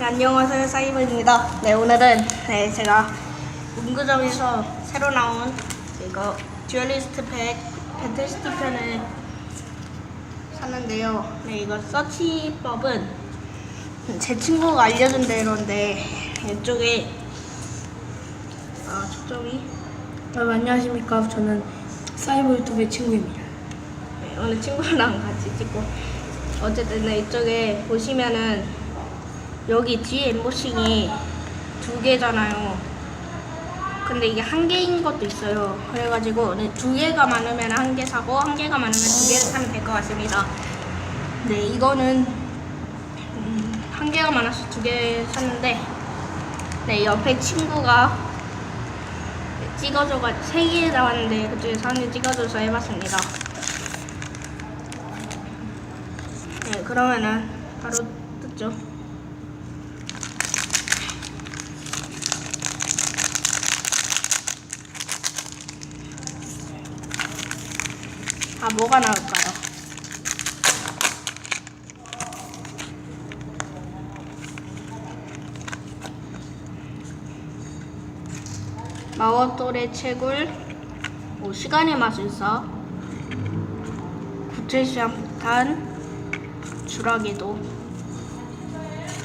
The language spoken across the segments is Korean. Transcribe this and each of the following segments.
네, 안녕하세요 사이버입니다. 네 오늘은 네 제가 문구점에서 새로 나온 이거 듀얼리스트 팩 펜테스트 편을 샀는데요. 네 이거 서치법은 제 친구가 알려준 대로인데 이쪽에 아 초점이 여러분 안녕하십니까 저는 사이버 유튜브의 친구입니다 네, 오늘 친구랑 같이 찍고 어쨌든 네, 이쪽에 보시면은 여기 뒤에 엠보싱이 두 개잖아요. 근데 이게 한 개인 것도 있어요. 그래가지고 네, 두 개가 많으면 한 개 사고 한 개가 많으면 두 개를 사면 될 것 같습니다. 네 이거는 음, 한 개가 많아서 두 개 샀는데 네 옆에 친구가 찍어줘가 세 개 나왔는데 그중에서 한개 찍어줘서 해봤습니다. 네, 그러면은 바로 뜯죠. 아, 뭐가 나올까요? 마법돌의 채굴, 오, 시간의 마술사, 구체시장 폭탄, 주라기도.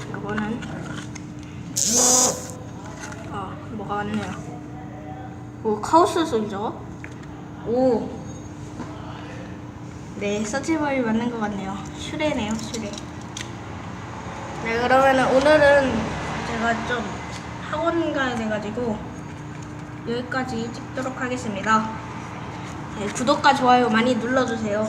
이거는. 아 뭐가 왔네요. 오 카오스 솔저 오 네 서치벌이 맞는 것 같네요. 슈레네요 슈레. 네 그러면은 오늘은 제가 좀 학원 가야 돼가지고 여기까지 찍도록 하겠습니다. 네, 구독과 좋아요 많이 눌러주세요